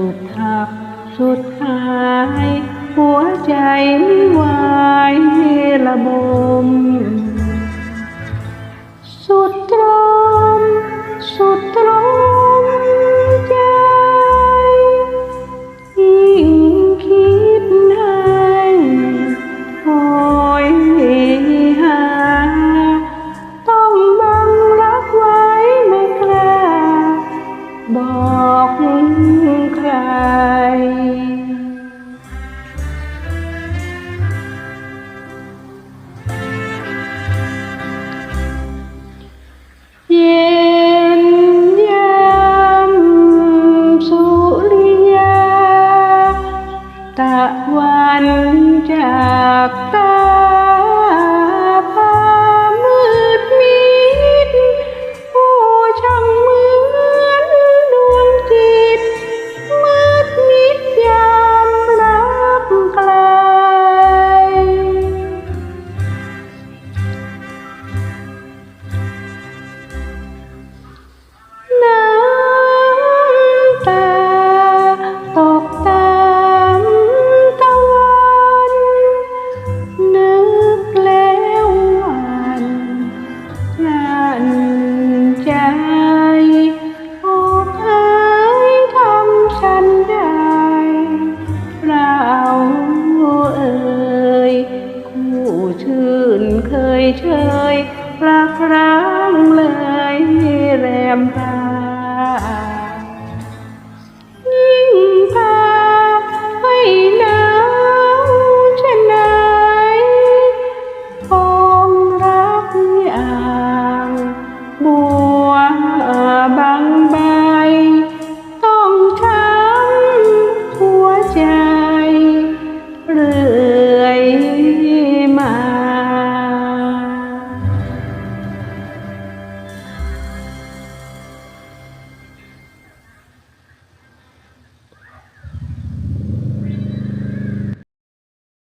สุดทักสุดท้าย หัวใจไม่ไหวระบบ วันจากตา ยเฉยละกรั้งเลยแรมตา